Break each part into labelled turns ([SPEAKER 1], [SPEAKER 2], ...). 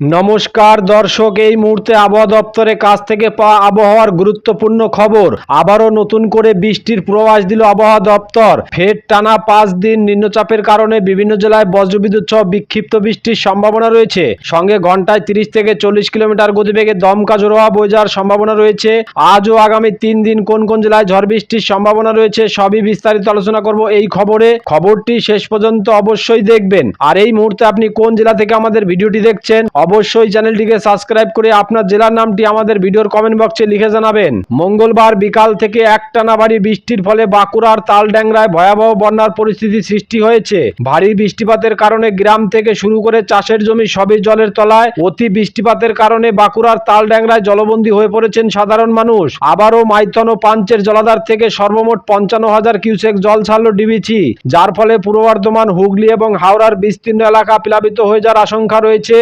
[SPEAKER 1] নমস্কার দর্শক, এই মুহূর্তে আবহাওয়া দপ্তরের কাছ থেকে পাওয়া আবহাওয়ার গুরুত্বপূর্ণ খবর। আবারও নতুন করে বৃষ্টির প্রবাস দিল আবহাওয়া দপ্তর। ফের টানা পাঁচ দিন নিম্নচাপের কারণে বিভিন্ন জেলায় বজ্রবিদ্যুৎ সহ বিক্ষিপ্ত বৃষ্টির সম্ভাবনা রয়েছে। সঙ্গে ঘন্টায় তিরিশ থেকে চল্লিশ কিলোমিটার গতিবেগে দমকা জোড়োয়া বয়ে যাওয়ার সম্ভাবনা রয়েছে। আজও আগামী তিন দিন কোন কোন জেলায় ঝড় বৃষ্টির সম্ভাবনা রয়েছে সবই বিস্তারিত আলোচনা করব এই খবরে। খবরটি শেষ পর্যন্ত অবশ্যই দেখবেন। আর এই মুহূর্তে আপনি কোন জেলা থেকে আমাদের ভিডিওটি দেখছেন? অবশ্যই চ্যানেলটিকে সাবস্ক্রাইব করে আপনার জেলার নামটি আমাদের ভিডিওর কমেন্ট বক্সে লিখে জানাবেন। মঙ্গলবার বিকাল থেকে একটানা ভারী বৃষ্টির ফলে বাঁকুড়ার তালড্যাংরায় ভয়াবহ বন্যার পরিস্থিতি সৃষ্টি হয়েছে। ভারী বৃষ্টিপাতের কারণে গ্রাম থেকে শুরু করে চাষের জমি সবই জলের তলায়। অতি বৃষ্টিপাতের কারণে বাঁকুড়ার তালড্যাংরায় জলবন্দী হয়ে পড়েছেন সাধারণ মানুষ। আবারও মাইথন ও পাঞ্চের জলাধার থেকে সর্বমোট পঞ্চান্ন হাজার কিউসেক জল ছাড়ল ডিবিসি। যার ফলে পূর্ব বর্ধমান হুগলি এবং হাওড়ার বিস্তীর্ণ এলাকা প্লাবিত হয়ে যাওয়ার আশঙ্কা রয়েছে।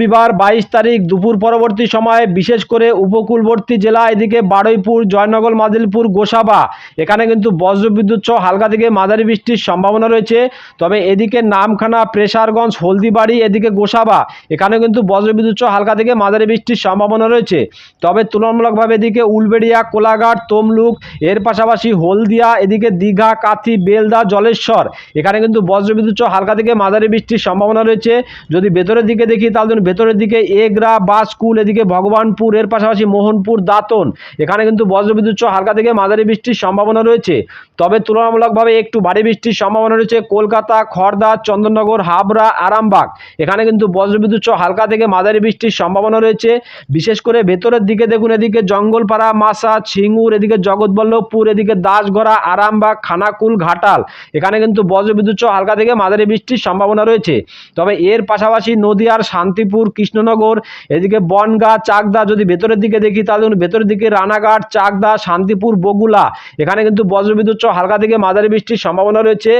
[SPEAKER 1] রবিবার বাইশ তারিখ দুপুর পরবর্তী সময়ে বিশেষ করে উপকূলবর্তী জেলা এদিকে বারুইপুর, জয়নগর মাদিলপুর গোসাবা। এখানে কিন্তু বজ্রবিদ্যুৎ সহ হালকা থেকে মাঝারি বৃষ্টির সম্ভাবনা রয়েছে। তবে এদিকে নামখানা, প্রেসারগঞ্জ, হলদিবাড়ি, এদিকে গোসাবা এখানে কিন্তু বজ্রবিদ্যুৎ সহ হালকা থেকে মাঝারি বৃষ্টির সম্ভাবনা রয়েছে। তবে তুলনামূলকভাবে এদিকে উলবেড়িয়া, কোলাঘাট, তমলুক, এর পাশাপাশি হলদিয়া, এদিকে দীঘা, কাথি, বেলদা, জলেশ্বর, এখানে কিন্তু বজ্রবিদ্যুৎ সহ হালকা থেকে মাঝারি বৃষ্টির সম্ভাবনা রয়েছে। যদি ভেতরের দিকে দেখি তাহলে ভেতরের দিকে এগরা বা স্কুল, এদিকে ভগবানপুর, এর পাশাপাশি মোহনপুর, দাঁতন। এখানে কিন্তু বজ্রবিদ্যুৎ সহ হালকা থেকে মাঝারি বৃষ্টির সম্ভাবনা রয়েছে। তবে তুলনামূলকভাবে একটু ভারী বৃষ্টির সম্ভাবনা রয়েছে কলকাতা খড়দা চন্দননগর, হাবড়া, আরামবাগ। এখানে কিন্তু বজ্রবিদ্যুৎ সহ হালকা থেকে মাঝারি বৃষ্টির সম্ভাবনা রয়েছে। বিশেষ করে ভেতরের দিকে দেখুন, এদিকে জঙ্গলপাড়া, মাসা ছিঙ্গুর এদিকে জগৎবল্লভপুর, এদিকে দাসগড়া, আরামবাগ, খানাকুল, ঘাটাল। এখানে কিন্তু বজ্রবিদ্যুৎ সহ হালকা থেকে মাঝারি বৃষ্টির সম্ভাবনা রয়েছে। তবে এর পাশাপাশি নদিয়ার, শান্তিপুর কৃষ্ণনগর, এদিকে বনগা, চাকদা যদি ভেতরের দিকে দেখি তাহলে ভেতরের দিকে রানাঘাট, চাকদা, শান্তিপুর, বগুলা। এখানে কিন্তু বজ্রবিদ্যুৎ সহ হালকা থেকে মাঝারি বৃষ্টির সম্ভাবনা রয়েছে।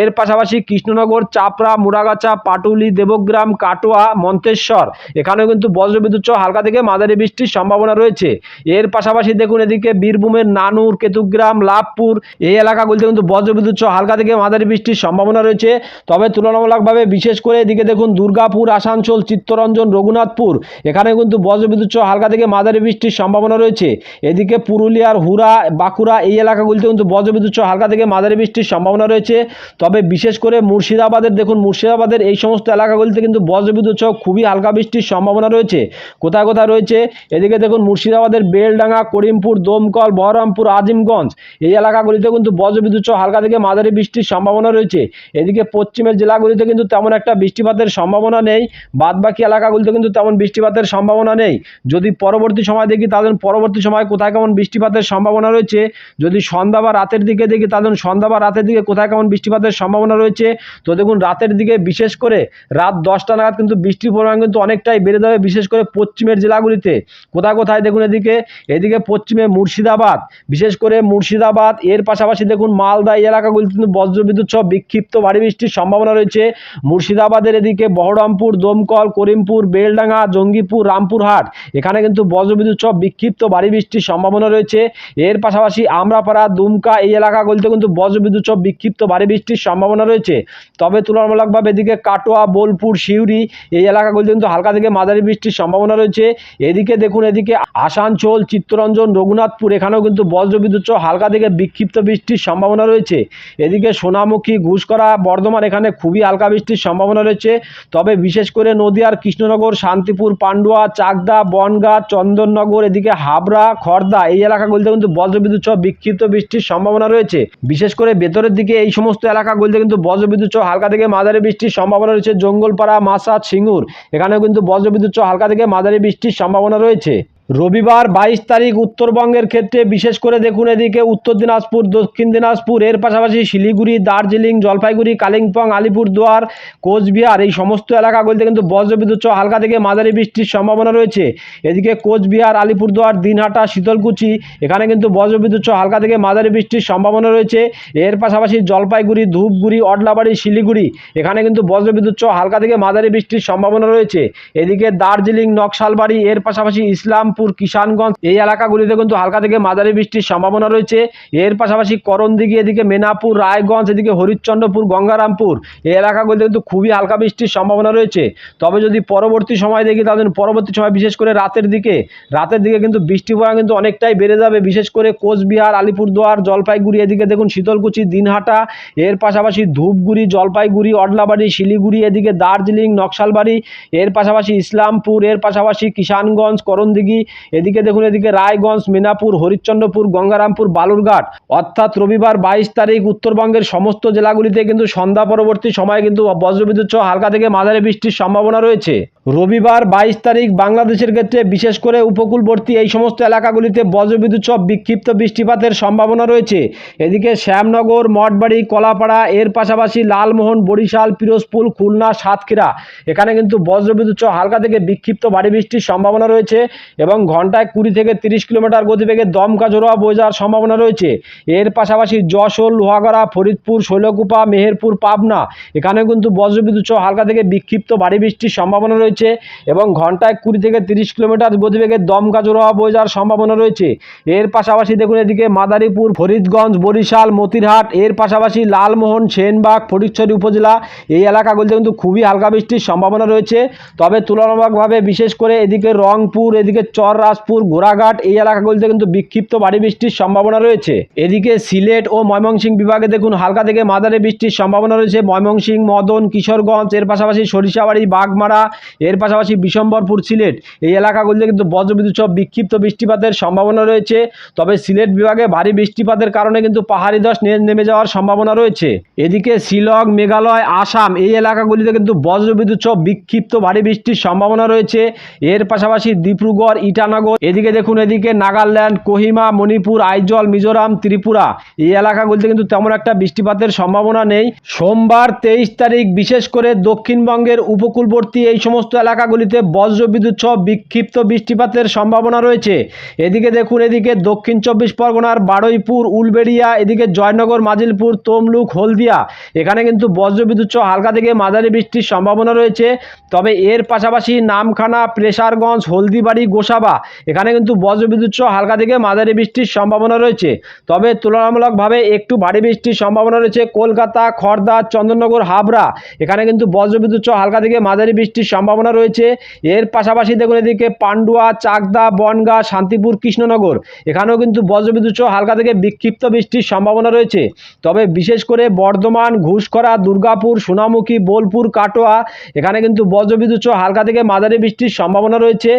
[SPEAKER 1] এর পাশাপাশি কৃষ্ণনগর, চাপড়া মুরাগাছা পাটুলি, দেবগ্রাম, কাটোয়া, মন্তেশ্বর, এখানেও কিন্তু বজ্রবিদ্যুৎ সহ হালকা থেকে মাঝারি বৃষ্টির সম্ভাবনা রয়েছে। এর পাশাপাশি দেখুন এদিকে বীরভূমের নানুর, কেতুগ্রাম, লাভপুর, এই এলাকাগুলিতে কিন্তু বজ্রবিদ্যুৎ সহ হালকা থেকে মাঝারি বৃষ্টির সম্ভাবনা রয়েছে। তবে তুলনামূলকভাবে বিশেষ করে এদিকে দেখুন দুর্গাপুর, আসানসোল, চিত্তরঞ্জন রঘুনাথপুর। এখানে কিন্তু বজ্রবিদ্যুৎ সহ হালকা থেকে মাঝারি বৃষ্টির সম্ভাবনা রয়েছে। এদিকে পুরুলিয়ার হুরা বাঁকুড়া এই এলাকাগুলিতে কিন্তু বজ্রবিদ্যুৎ সহ হালকা থেকে মাঝারি বৃষ্টির সম্ভাবনা রয়েছে। তবে বিশেষ করে মুর্শিদাবাদের, দেখুন মুর্শিদাবাদের এই সমস্ত এলাকাগুলিতে কিন্তু বজ্রবিদ্যুৎ সহ খুবই হালকা বৃষ্টির সম্ভাবনা রয়েছে। কোথায় কোথায় রয়েছে? এদিকে দেখুন মুর্শিদাবাদের বেলডাঙ্গা, করিমপুর, দমকল, বহরমপুর, আজিমগঞ্জ এই এলাকাগুলিতে কিন্তু বজ্রবিদ্যুৎ সহ হালকা থেকে মাঝারি বৃষ্টির সম্ভাবনা রয়েছে। এদিকে পশ্চিমের জেলাগুলিতে কিন্তু তেমন একটা বৃষ্টিপাতের সম্ভাবনা নেই। বাদবাকি এলাকাগুলিতে কিন্তু তেমন বৃষ্টিপাতের সম্ভাবনা নেই। যদি পরবর্তী সময় দেখি, তাহলে পরবর্তী সময় কোথায় কেমন বৃষ্টিপাতের সম্ভাবনা রয়েছে? যদি সন্ধ্যা বা রাতের দিকে দেখি, তাহলে সন্ধ্যা বা রাতের দিকে কোথায় কেমন বৃষ্টিপাতের সম্ভাবনা রয়েছে? তো দেখুন, রাতের দিকে বিশেষ করে রাত দশটা নাগাদ কিন্তু বৃষ্টির পরিমাণ কিন্তু অনেকটাই বেড়ে যাবে, বিশেষ করে পশ্চিমের জেলাগুলিতে। কোথায় কোথায় দেখুন এদিকে? এদিকে পশ্চিমে মুর্শিদাবাদ, বিশেষ করে মুর্শিদাবাদ, এর পাশাপাশি দেখুন মালদা, এই এলাকাগুলিতে কিন্তু বজ্রবিদ্যুৎ সহ বিক্ষিপ্ত ভারী বৃষ্টির সম্ভাবনা রয়েছে। মুর্শিদাবাদের এদিকে বহরমপুর, দমকল করিমপুর বেলডাঙ্গা, জঙ্গিপুর, রামপুরহাট। এখানে কিন্তু বজ্রবিদ্যুৎ সহ বিক্ষিপ্ত ভারী বৃষ্টির সম্ভাবনা রয়েছে। এর পাশাপাশি আমরাপাড়া, দুমকা এই এলাকাগুলিতে কিন্তু বজ্রবিদ্যুৎ সহ বিক্ষিপ্ত ভারী বৃষ্টির সম্ভাবনা রয়েছে। তবে তুলনামূলকভাবে এদিকে কাটোয়া, বোলপুর, সিউড়ি এই এলাকাগুলিতে কিন্তু হালকা থেকে মাঝারি বৃষ্টির সম্ভাবনা রয়েছে। এদিকে দেখুন, এদিকে আসানসোল, চিত্তরঞ্জন, রঘুনাথপুর এখানেও কিন্তু বজ্রবিদ্যুৎ সহ হালকা থেকে বিক্ষিপ্ত বৃষ্টির সম্ভাবনা রয়েছে। এদিকে সোনামুখী ঘুষকরা বর্ধমান এখানে খুবই হালকা বৃষ্টির সম্ভাবনা রয়েছে। তবে বিশেষ করে নদিয়ার কৃষ্ণনগর, শান্তিপুর, পান্ডুয়া, চাকদা, বনগা, চন্দননগর, এদিকে হাবড়া, খর্দা, এই এলাকাগুলিতে কিন্তু বজ্রবিদ্যুৎ সহ বিক্ষিপ্ত বৃষ্টির সম্ভাবনা রয়েছে। বিশেষ করে ভেতরের দিকে এই সমস্ত এলাকাগুলিতে কিন্তু বজ্রবিদ্যুৎ সহ হালকা থেকে মাঝারি বৃষ্টির সম্ভাবনা রয়েছে। জঙ্গলপাড়া মাসা সিঙ্গুর, এখানেও কিন্তু বজ্রবিদ্যুৎ সহ হালকা থেকে মাঝারি বৃষ্টির সম্ভাবনা রয়েছে। রবিবার বাইশ তারিখ উত্তরবঙ্গের ক্ষেত্রে, বিশেষ করে দেখুন এদিকে উত্তর দিনাজপুর, দক্ষিণ দিনাজপুর, এর পাশাপাশি শিলিগুড়ি, দার্জিলিং, জলপাইগুড়ি, কালিম্পং, আলিপুরদুয়ার, কোচবিহার, এই সমস্ত এলাকাগুলিতে কিন্তু বজ্রবিদ্যুৎ সহ হালকা থেকে মাঝারি বৃষ্টির সম্ভাবনা রয়েছে। এদিকে কোচবিহার, আলিপুরদুয়ার, দিনহাটা, শীতলকুচি, এখানে কিন্তু বজ্রবিদ্যুৎ সহ হালকা থেকে মাঝারি বৃষ্টির সম্ভাবনা রয়েছে। এর পাশাপাশি জলপাইগুড়ি, ধূপগুড়ি, অডলাবাড়ি, শিলিগুড়ি, এখানে কিন্তু বজ্রবিদ্যুৎ সহ হালকা থেকে মাঝারি বৃষ্টির সম্ভাবনা রয়েছে। এদিকে দার্জিলিং, নকশালবাড়ি, এর পাশাপাশি ইসলামপুর গঙ্গারামপুর কিষানগঞ্জ, এই এলাকাগুলিতে কিন্তু হালকা থেকে মাঝারি বৃষ্টির সম্ভাবনা রয়েছে। এর পাশাপাশি করণদিঘি, এদিকে মেনাপুর রায়গঞ্জ, এদিকে হরিশ্চন্দ্রপুর, গঙ্গারামপুর, এই এলাকাগুলিতে কিন্তু খুবই হালকা বৃষ্টির সম্ভাবনা রয়েছে। তবে যদি পরবর্তী সময় দেখি, তাহলে পরবর্তী সময় বিশেষ করে রাতের দিকে রাতের দিকে কিন্তু বৃষ্টি পড়া কিন্তু অনেকটাই বেড়ে যাবে। বিশেষ করে কোচবিহার, আলিপুরদুয়ার, জলপাইগুড়ি, এদিকে দেখুন শীতলকুচি, দিনহাটা, এর পাশাপাশি ধূপগুড়ি, জলপাইগুড়ি, অডলাবাড়ি, শিলিগুড়ি, এদিকে দার্জিলিং, নকশালবাড়ি, এর পাশাপাশি ইসলামপুর, এর পাশাপাশি কিষানগঞ্জ, করণদিঘি এদিকে দেখুন, এদিকে রায়গঞ্জ, মিনাপুর, হরিশ্চন্দ্রপুর, গঙ্গারামপুর, বালুরঘাট। অর্থাৎ রবিবার বাইশ তারিখ উত্তরবঙ্গের সমস্ত জেলাগুলিতে কিন্তু সন্ধ্যা পরবর্তী সময় কিন্তু বজ্রবিদ্যুৎ সহ হালকা থেকে মাঝারি বৃষ্টির সম্ভাবনা রয়েছে। রবিবার বাইশ তারিখ বাংলাদেশের ক্ষেত্রে বিশেষ করে উপকূলবর্তী এই সমস্ত এলাকাগুলিতে বজ্রবিদ্যুৎ সহ বিক্ষিপ্ত বৃষ্টিপাতের সম্ভাবনা রয়েছে। এদিকে শ্যামনগর, মঠবাড়ি, কলাপাড়া, এর পাশাপাশি লালমোহন, বরিশাল, পিরোজপুর, খুলনা, সাতক্ষীরা। এখানে কিন্তু বজ্রবিদ্যুৎ সহ হালকা থেকে বিক্ষিপ্ত ভারী বৃষ্টির সম্ভাবনা রয়েছে এবং ঘন্টায় কুড়ি থেকে তিরিশ কিলোমিটার গতিবেগে দমকা জোড়া যাওয়ার সম্ভাবনা রয়েছে। এর পাশাপাশি যশোর, লোহাগড়া, ফরিদপুর, শৈলকুপা, মেহেরপুর, পাবনা, এখানেও কিন্তু বজ্রবিদ্যুৎ সহ হালকা থেকে বিক্ষিপ্ত ভারী বৃষ্টির সম্ভাবনা রয়েছে এবং ঘন্টায় কুড়ি থেকে তিরিশ কিলোমিটার গতিবেগে দমকা জোড়া যাওয়ার সম্ভাবনা রয়েছে। এর পাশাপাশি দেখুন এদিকে মাদারীপুর, ফরিদগঞ্জ, বরিশাল, মতিরহাট, এর পাশাপাশি লালমোহন, সেনবাগ ফটিকছড়ি উপজেলা এই এলাকাগুলিতে কিন্তু খুবই হালকা বৃষ্টির সম্ভাবনা রয়েছে। তবে তুলনামূলকভাবে বিশেষ করে এদিকে রংপুর, এদিকে চররাজপুর ঘোড়াঘাট এই এলাকাগুলিতে কিন্তু বিক্ষিপ্ত ভারী বৃষ্টির সম্ভাবনা রয়েছে। এদিকে সিলেট ও ময়মনসিংহ বিভাগে দেখুন, হালকা থেকে মাঝারি বৃষ্টির সম্ভাবনা রয়েছে। ময়মনসিংহ, মদন, কিশোরগঞ্জ, এর পাশাপাশি সরিষাবাড়ি, বাগমারা, এর পাশাপাশি বিশম্বরপুর, সিলেট এই এলাকাগুলিতে কিন্তু বজ্রবিদ্যুৎ সহ বিক্ষিপ্ত বৃষ্টিপাতের সম্ভাবনা রয়েছে। তবে সিলেট বিভাগে ভারী বৃষ্টিপাতের কারণে কিন্তু পাহাড়ি দশ নেমে যাওয়ার সম্ভাবনা রয়েছে। এদিকে শিলং, মেঘালয়, আসাম এই এলাকাগুলিতে কিন্তু বজ্রবিদ্যুৎ সহ বিক্ষিপ্ত ভারী বৃষ্টির সম্ভাবনা রয়েছে। এর পাশাপাশি ডিব্রুগড় ইটানগর এদিকে দেখুন, এদিকে নাগাল্যান্ড, কোহিমা, মণিপুর, আইজল, মিজোরাম, ত্রিপুরা। এই এলাকাগুলিতে কিন্তু তেমন একটা বৃষ্টিপাতের সম্ভাবনা নেই। সোমবার তেইশ তারিখ, বিশেষ করে দক্ষিণবঙ্গের উপকূলবর্তী এই সমস্ত এলাকাগুলিতে বজ্রবিদ্যুৎ সহ বিক্ষিপ্ত বৃষ্টিপাতের সম্ভাবনা রয়েছে। এদিকে দেখুন, এদিকে দক্ষিণ চব্বিশ পরগনার বারুইপুর, উলবেড়িয়া, এদিকে জয়নগর, মাজিলপুর, তমলুক, হলদিয়া। এখানে কিন্তু বজ্রবিদ্যুৎ সহ হালকা থেকে মাঝারি বৃষ্টির সম্ভাবনা রয়েছে। তবে এর পাশাপাশি নামখানা, প্রেসারগঞ্জ, হলদিবাড়ি গোসাবা এখানে কিন্তু বজ্রবিদ্যুৎ সহ হালকা থেকে মাঝারি বৃষ্টির সম্ভাবনা রয়েছে। তবে তুলনামূলকভাবে একটু ভারী বৃষ্টির সম্ভাবনা রয়েছে কলকাতা খড়দা চন্দননগর, হাবড়া। এখানে কিন্তু বজ্রবিদ্যুৎ সহ হালকা থেকে মাঝারি বৃষ্টির সম্ভাবনা রয়েছে। এর পাশাপাশি দেখুন এদিকে পান্ডুয়া, চাকদা, বনগা, শান্তিপুর, কৃষ্ণনগর। এখানেও কিন্তু বজ্রবিদ্যুৎ সহ হালকা থেকে বিক্ষিপ্ত বৃষ্টির সম্ভাবনা রয়েছে। তবে বিশেষ করে বর্ধমান ঘুষকরা দুর্গাপুর, সোনামুখী, বোলপুর, কাটোয়া, এখানে কিন্তু বজ্রবিদ্যুৎ সহ হালকা থেকে মাঝারি বৃষ্টির সম্ভাবনা রয়েছে।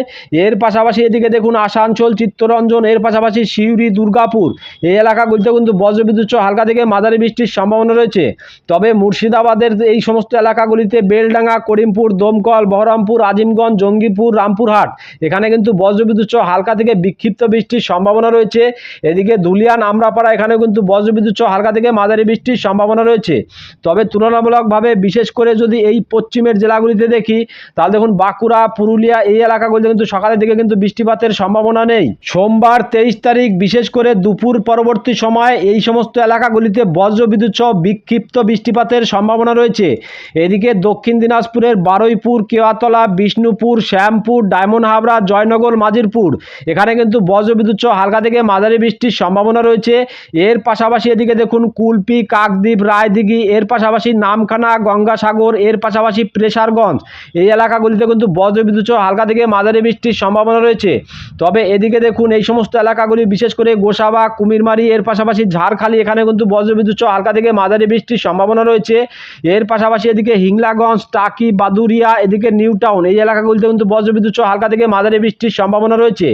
[SPEAKER 1] এর পাশাপাশি এদিকে দেখুন আসানসোল, চিত্তরঞ্জন, এর পাশাপাশি সিউড়ি, দুর্গাপুর। এই এলাকাগুলিতে কিন্তু বজ্রবিদ্যুৎ হালকা থেকে মাঝারি বৃষ্টির সম্ভাবনা রয়েছে। তবে মুর্শিদাবাদের এই সমস্ত এলাকাগুলিতে বেলডাঙ্গা, করিমপুর, দমকল, বহরমপুর, আজিমগঞ্জ, জঙ্গিপুর, রামপুরহাট, এখানে কিন্তু বজ্রবিদ্যুৎ হালকা থেকে বিক্ষিপ্ত বৃষ্টির সম্ভাবনা রয়েছে। এদিকে ধুলিয়ান, আমরাপাড়া এখানে কিন্তু বজ্রবিদ্যুৎ হালকা থেকে মাঝারি বৃষ্টির সম্ভাবনা রয়েছে। তবে তুলনামূলকভাবে বিশেষ করে যদি এই পশ্চিমের জেলাগুলিতে দেখি, তাহলে দেখুন বাঁকুড়া, পুরুলিয়া এই এলাকাগুলিতে কিন্তু সকালের দিকে কিন্তু বৃষ্টিপাতের সম্ভাবনা নেই। সোমবার তেইশ তারিখ, বিশেষ করে দুপুর পরবর্তী সময় এই সমস্ত এলাকাগুলিতে বজ্রবিদ্যুৎ সহ বিক্ষিপ্ত বৃষ্টিপাতের সম্ভাবনা রয়েছে। এদিকে দক্ষিণ দিনাজপুরের বারুইপুর, কেওয়াতলা, বিষ্ণুপুর, শ্যামপুর, ডায়মন্ড হাবড়া, জয়নগর, মাজিরপুর, এখানে কিন্তু বজ্রবিদ্যুৎ সহ হালকা থেকে মাঝারি বৃষ্টির সম্ভাবনা রয়েছে। এর পাশাপাশি এদিকে দেখুন, কুলপি, কাকদ্বীপ, রায়দিঘি, এর পাশাপাশি নামখানা, গঙ্গাসাগর, এর পাশাপাশি প্রেসারগঞ্জ। এই এলাকাগুলিতে কিন্তু বজ্রবিদ্যুৎ সহ হালকা থেকে মাঝারি বৃষ্টির সম্ভাবনা রয়েছে। তবে এদিকে দেখুন, এই সমস্ত এলাকাগুলি, বিশেষ করে গোসাবা, কুমিরমারি, এর পাশাপাশি ঝাড়খালি, এখানে কিন্তু বজ্রবিদ্যুৎ হালকা থেকে মাঝারি বৃষ্টির সম্ভাবনা রয়েছে। এর পাশাপাশি এদিকে হিংলাগঞ্জ, টাকি, বাদুরিয়া, এদিকে নিউ টাউন, এই এলাকাগুলিতে কিন্তু বজ্রবিদ্যুৎ হালকা থেকে মাঝারি বৃষ্টির সম্ভাবনা রয়েছে।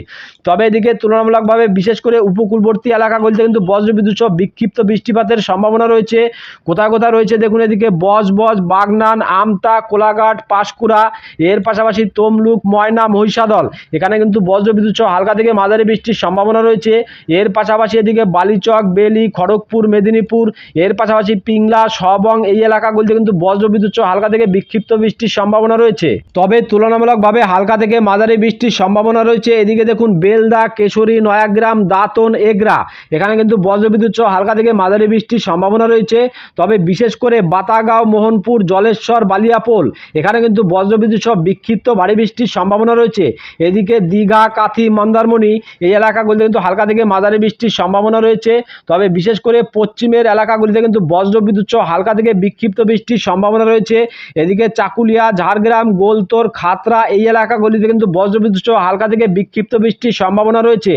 [SPEAKER 1] তবে এদিকে তুলনামূলকভাবে, বিশেষ করে উপকূলবর্তী এলাকাগুলিতে কিন্তু বজ্রবিদ্যুৎ বিক্ষিপ্ত বৃষ্টিপাতের সম্ভাবনা রয়েছে। কোথায় কোথায় রয়েছে দেখুন, এদিকে বজ বজ, বাগনান, আমতা, কোলাঘাট, পাঁশকুড়া, এর পাশাপাশি তমলুক, ময়না, মহিষাদল, এখানে কিন্তু বজ্রবিদ্যুৎ সহ হালকা থেকে মাঝারি বৃষ্টির সম্ভাবনা রয়েছে। এর পাশাপাশি এদিকে বালিচক, বেলি, খড়গপুর, মেদিনীপুর, এর পাশাপাশি পিংলা, সবং এই এলাকাগুলিতে কিন্তু বজ্রবিদ্যুৎ সহ হালকা থেকে বিক্ষিপ্ত বৃষ্টির সম্ভাবনা রয়েছে। তবে তুলনামূলকভাবে হালকা থেকে মাঝারি বৃষ্টির সম্ভাবনা রয়েছে। এদিকে দেখুন, বেলদা, কেশরী, নয়াগ্রাম, দাঁতন, এগরা, এখানে কিন্তু বজ্রবিদ্যুৎ সহ হালকা থেকে মাঝারি বৃষ্টির সম্ভাবনা রয়েছে। তবে বিশেষ করে বাতাগাঁও, মোহনপুর, জলেশ্বর, বালিয়াপোল, এখানে কিন্তু বজ্রবিদ্যুৎ সহ বিক্ষিপ্ত ভারী বৃষ্টির সম্ভাবনা রয়েছে। এদিকে দীঘা, কাথি, মন্দারমণি এই এলাকাগুলিতে কিন্তু হালকা থেকে মাঝারি বৃষ্টির সম্ভাবনা রয়েছে। তবে বিশেষ করে পশ্চিমের এলাকাগুলিতে কিন্তু বজ্রবিদ্যুৎ সহ হালকা থেকে বিক্ষিপ্ত বৃষ্টির সম্ভাবনা রয়েছে। এদিকে চাকুলিয়া, ঝাড়গ্রাম, গোলতোর, খাতরা এই এলাকাগুলিতে কিন্তু বজ্রবিদ্যুৎ সহ হালকা থেকে বিক্ষিপ্ত বৃষ্টির সম্ভাবনা রয়েছে।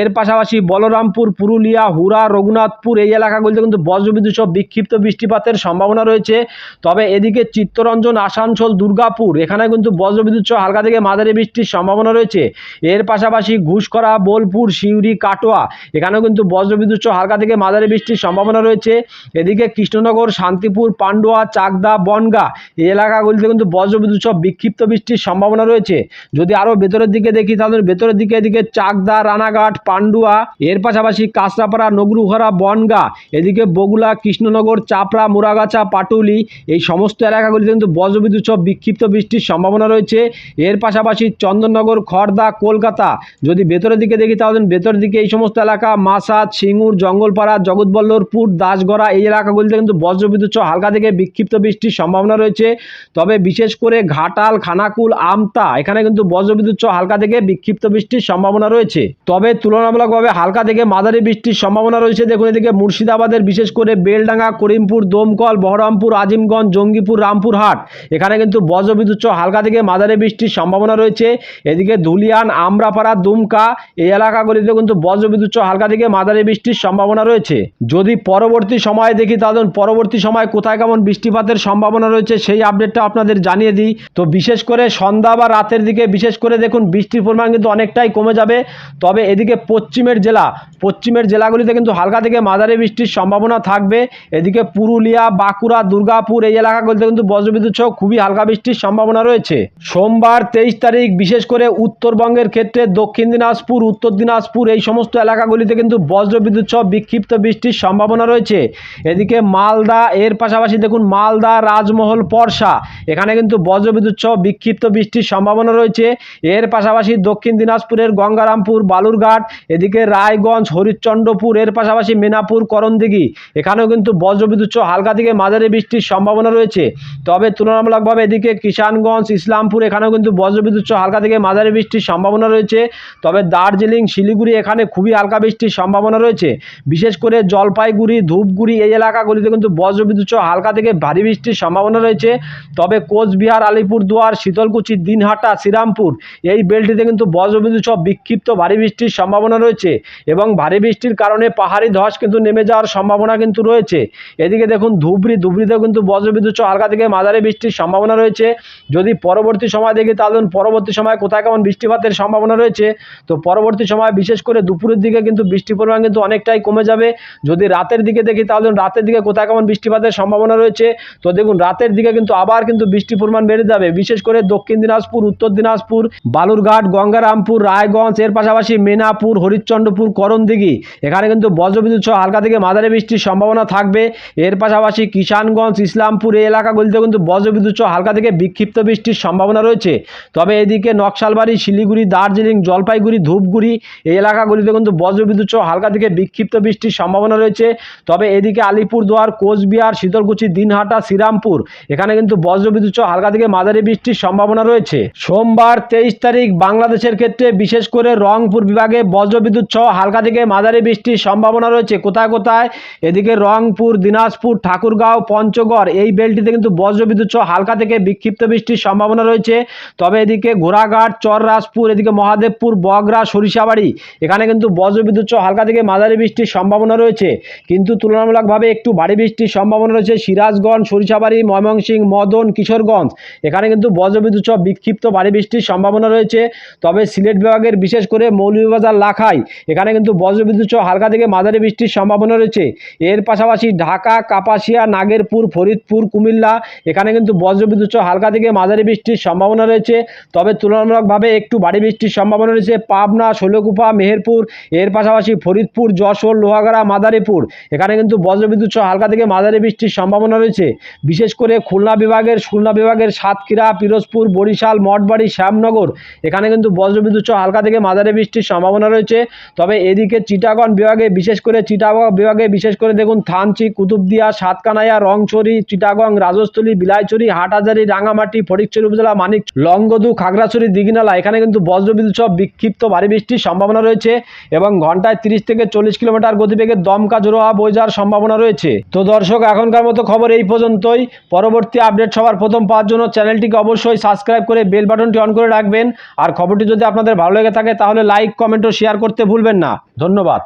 [SPEAKER 1] এর পাশাপাশি বলরামপুর, পুরুলিয়া হুরা রঘুনাথপুর এই এলাকাগুলিতে কিন্তু বজ্রবিদ্যুৎ সহ বিক্ষিপ্ত বৃষ্টিপাতের সম্ভাবনা রয়েছে। তবে এদিকে চিত্তরঞ্জন, আসানসোল, দুর্গাপুর এখানে কিন্তু বজ্রবিদ্যুৎ সহ হালকা থেকে মাঝারি বৃষ্টির সম্ভাবনা রয়েছে। এর পাশাপাশি ঘুষকরা বোলপুর, সিউড়ি, কাটোয়া, এখানেও কিন্তু বজ্রবিদ্যুৎ হালকা থেকে মাঝারি বৃষ্টির সম্ভাবনা রয়েছে। এদিকে কৃষ্ণনগর, শান্তিপুর, পান্ডুয়া, চাকদা, বনগা এই এলাকাগুলিতে কিন্তু বজ্রবিদ্যুৎ বিক্ষিপ্ত বৃষ্টির সম্ভাবনা রয়েছে। যদি আরও ভেতরের দিকে দেখি, তাহলে ভেতরের দিকে এদিকে চাকদা, রানাঘাট, পান্ডুয়া, এর পাশাপাশি কাঁচরাপাড়া, নগরুহরা, বনগা, এদিকে বগুলা কৃষ্ণনগর, চাপড়া, মুরাগাছা, পাটুলি এই সমস্ত এলাকাগুলিতে কিন্তু বজ্রবিদ্যুৎ বিক্ষিপ্ত বৃষ্টির সম্ভাবনা রয়েছে। এর পাশাপাশি চন্দননগর, খড়দা কলকাতা। যদি ভেতরের দিকে দেখি তাহলে ভেতরের দিকে এই সমস্ত এলাকা মাসাদ সিঙ্গুর, জঙ্গলপাড়া জগৎবল্লভপুর দাসগড়া, এই এলাকাগুলিতে কিন্তু বজ্রবিদ্যুৎ হালকা থেকে বিক্ষিপ্ত বৃষ্টির সম্ভাবনা রয়েছে। তবে বিশেষ করে ঘাটাল, খানাকুল, আমতা, এখানে কিন্তু বজ্রবিদ্যুৎ হালকা থেকে বিক্ষিপ্ত বৃষ্টির সম্ভাবনা রয়েছে। তবে তুলনামূলকভাবে হালকা থেকে মাঝারি বৃষ্টির সম্ভাবনা রয়েছে। দেখুন এদিকে মুর্শিদাবাদের বিশেষ করে বেলডাঙ্গা, করিমপুর, দমকল, বহরমপুর, আজিমগঞ্জ, জঙ্গিপুর, রামপুরহাট, এখানে কিন্তু বজ্রবিদ্যুৎ হালকা থেকে মাঝারি বৃষ্টির সম্ভাবনা রয়েছে। এদিকে ধুলিয়ান আমরাপাড়া, দুমকা, এই এলাকাগুলিতে কিন্তু বজ্রবিদ্যুৎ হালকা থেকে মাঝারি বৃষ্টির সম্ভাবনা রয়েছে। যদি পরবর্তী সময়ে দেখি তাহলে পরবর্তী সময় কোথায় কেমন বৃষ্টিপাতের সম্ভাবনা রয়েছে সেই আপডেটটা আপনাদের জানিয়ে দিই। তো বিশেষ করে সন্ধ্যা বা রাতের দিকে বিশেষ করে দেখুন বৃষ্টির পরিমাণ কিন্তু অনেকটাই কমে যাবে। তবে এদিকে পশ্চিমের জেলা, পশ্চিমের জেলাগুলিতে কিন্তু হালকা থেকে মাঝারি বৃষ্টির সম্ভাবনা থাকবে। এদিকে পুরুলিয়া, বাঁকুড়া, দুর্গাপুর এই এলাকাগুলিতে কিন্তু বজ্রবিদ্যুৎ খুবই হালকা বৃষ্টির সম্ভাবনা রয়েছে। সোমবার তেইশ তারিখ বিশেষ করে উত্তরবঙ্গের ক্ষেত্রে দক্ষিণ দিনাজপুর, উত্তর দিনাজপুর এই সমস্ত এলাকাগুলিতে কিন্তু বজ্রবিদ্যুৎ সহ বিক্ষিপ্ত বৃষ্টির সম্ভাবনা রয়েছে। এদিকে মালদা, এর পাশাপাশি দেখুন মালদা, রাজমহল পরশা এখানে কিন্তু বজ্রবিদ্যুৎ সহ বিক্ষিপ্ত বৃষ্টির সম্ভাবনা রয়েছে। এর পাশাপাশি দক্ষিণ দিনাজপুরের গঙ্গারামপুর, বালুরঘাট, এদিকে রায়গঞ্জ, হরিশ্চন্দ্রপুর, এর পাশাপাশি মেনাপুর, করণদিঘি, এখানেও কিন্তু বজ্রবিদ্যুৎ সহ হালকা থেকে মাঝারি বৃষ্টির সম্ভাবনা রয়েছে। তবে তুলনামূলকভাবে এদিকে কিষানগঞ্জ, ইসলামপুর, এখানেও কিন্তু বজ্রবিদ্যুৎ সহ হালকা থেকে মাঝারি বৃষ্টির সম্ভাবনা রয়েছে। তবে দার্জিলিং, শিলিগুড়ি এখানে খুবই হালকা বৃষ্টির সম্ভাবনা রয়েছে। বিশেষ করে জলপাইগুড়ি, ধূপগুড়ি এই এলাকাগুলিতে কিন্তু বজ্রবিদ্যুৎ হালকা থেকে ভারী বৃষ্টির সম্ভাবনা রয়েছে। তবে কোচবিহার, আলিপুরদুয়ার, শীতলকুচি, দিনহাটা, শ্রীরামপুর এই বেলটিতে কিন্তু বজ্রবিদ্যুৎ বিক্ষিপ্ত ভারী বৃষ্টির সম্ভাবনা রয়েছে এবং ভারী বৃষ্টির কারণে পাহাড়ি ধস কিন্তু নেমে যাওয়ার সম্ভাবনা কিন্তু রয়েছে। এদিকে দেখুন, ধুবড়ি, ধুবড়িতেও কিন্তু বজ্রবিদ্যুৎ হালকা থেকে মাঝারি বৃষ্টির সম্ভাবনা রয়েছে। যদি পরবর্তী সময় দেখি, তাহলে পরবর্তী সময় কোথায় কেমন বৃষ্টিপাতের সম্ভাবনা রয়েছে। তো পরবর্তী সময় বিশেষ করে দুপুরের দিকে কিন্তু বৃষ্টির পরিমাণ কিন্তু অনেকটাই কমে যাবে। যদি রাতের দিকে দেখি তাহলে রাতের দিকে কোথায় কেমন বৃষ্টিপাতের সম্ভাবনা রয়েছে? তো দেখুন, রাতের দিকে কিন্তু আবার কিন্তু বৃষ্টির পরিমাণ বেড়ে যাবে। বিশেষ করে দক্ষিণ দিনাজপুর, উত্তর দিনাজপুর, বালুরঘাট, গঙ্গারামপুর, রায়গঞ্জ, এর পাশাপাশি মেনাপুর, হরিশ্চন্দ্রপুর, করণদিঘি। এখানে কিন্তু বজ্রবিদ্যুৎ সহ হালকা থেকে মাঝারি বৃষ্টির সম্ভাবনা থাকবে। এর পাশাপাশি কিষানগঞ্জ, ইসলামপুর এই এলাকাগুলিতে কিন্তু বজ্রবিদ্যুৎ সহ হালকা থেকে বিক্ষিপ্ত বৃষ্টির সম্ভাবনা রয়েছে। তবে এদিকে নকশালবাড়ি, শিলিগুড়ি দার্জিলিং, জলপাইগুড়ি, ধূপগুড়ি এই এলাকাগুলিতে কিন্তু বজ্রবিদ্যুৎ সহ হালকা থেকে বিক্ষিপ্ত বৃষ্টির সম্ভাবনা রয়েছে। তবে এদিকে আলিপুরদুয়ার, কোচবিহার, শীতলকুচি, দিনহাটা, শ্রীরামপুর এখানে কিন্তু বজ্রবিদ্যুৎ সহ হালকা থেকে মাঝারি বৃষ্টির সম্ভাবনা রয়েছে। সোমবার তেইশ তারিখ বাংলাদেশের ক্ষেত্রে বিশেষ করে রংপুর বিভাগে বজ্রবিদ্যুৎ সহ হালকা থেকে মাঝারি বৃষ্টির সম্ভাবনা রয়েছে। কোথায় কোথায়? এদিকে রংপুর, দিনাজপুর, ঠাকুরগাঁও, পঞ্চগড় এই বেলটিতে কিন্তু বজ্রবিদ্যুৎ সহ হালকা থেকে বিক্ষিপ্ত বৃষ্টির সম্ভাবনা রয়েছে। তবে এদিকে ঘোড়াঘাট, চররাজপুর এদিকে মহাদেবপুর, বগরা, সরিষাবাড়ি। এখানে কিন্তু বজ্রবিদ্যুৎ সহ হালকা থেকে মাঝারি বৃষ্টির সম্ভাবনা রয়েছে। কিন্তু তুলনামূলকভাবে একটু ভারী বৃষ্টির সম্ভাবনা রয়েছে সিরাজগঞ্জ, সরিষাবাড়ি, ময়মনসিংহ, মদন, কিশোরগঞ্জ। এখানে কিন্তু বজ্রবিদ্যুৎ সহ বিক্ষিপ্ত ভারী বৃষ্টির সম্ভাবনা রয়েছে। তবে সিলেট বিভাগের বিশেষ করে মৌলভীবাজার, লাখাই, এখানে কিন্তু বজ্রবিদ্যুৎ সহ হালকা থেকে মাঝারি বৃষ্টির সম্ভাবনা রয়েছে। এর পাশাপাশি ঢাকা, কাপাসিয়া, নাগেরপুর, ফরিদপুর, কুমিল্লা, এখানে কিন্তু বজ্রবিদ্যুৎ সহ হালকা থেকে মাঝারি বৃষ্টির সম্ভাবনা রয়েছে। তবে তুলনামূলকভাবে একটু ভারী বৃষ্টির সম্ভাবনা রয়েছে। পাবনা, শৈলকুপা, মেহেরপুর, এর পাশাপাশি ফরিদপুর, যশোর, লোহাগাড়া, মাদারীপুর। এখানে কিন্তু বজ্রবিদ্যুৎ সহ হালকা থেকে মাঝারি বৃষ্টির সম্ভাবনা রয়েছে। বিশেষ করে খুলনা বিভাগের খুলনা বিভাগের সাতক্ষীরা, পিরোজপুর, বরিশাল, মঠবাড়ি, শ্যামনগর, এখানে কিন্তু বজ্রবিদ্যুৎ সহ হালকা থেকে মাঝারি বৃষ্টির সম্ভাবনা রয়েছে। তবে এদিকে চিটাগন বিভাগে, বিশেষ করে চিটাগং বিভাগে, বিশেষ করে দেখুন থানচি, কুতুবদিয়া, সাতকানাইয়া, রংছড়ি, চিটাগং, রাজস্থলী, বিলাইছড়ি, হাটহাজারি, রাঙামাটি ফটিকছড়ি উপজেলা, মানিক, লংগদু, খাগড়াছড়ি, দিঘিনালা, এখানে কিন্তু বজ্রবিদ্যুৎ সহ বিক্ষিপ্ত ভারী বৃষ্টির সম্ভাবনা রয়েছে এবং ঘন্টায় তিরিশ থেকে চল্লিশ কিলোমিটার গতিবেগে দমকা জোরো হওয়া বয়ে যাওয়ার সম্ভাবনা রয়েছে। তো দর্শক, এখনকার মতো খবর এই পর্যন্তই। পরবর্তী আপডেট সবার প্রথম পাওয়ার জন্য চ্যানেলটিকে অবশ্যই সাবস্ক্রাইব করে বেল বাটনটি অন করে রাখবেন। আর খবরটি যদি আপনাদের ভালো লেগে থাকে, তাহলে লাইক, কমেন্ট ও শেয়ার করতে ভুলবেন না। ধন্যবাদ।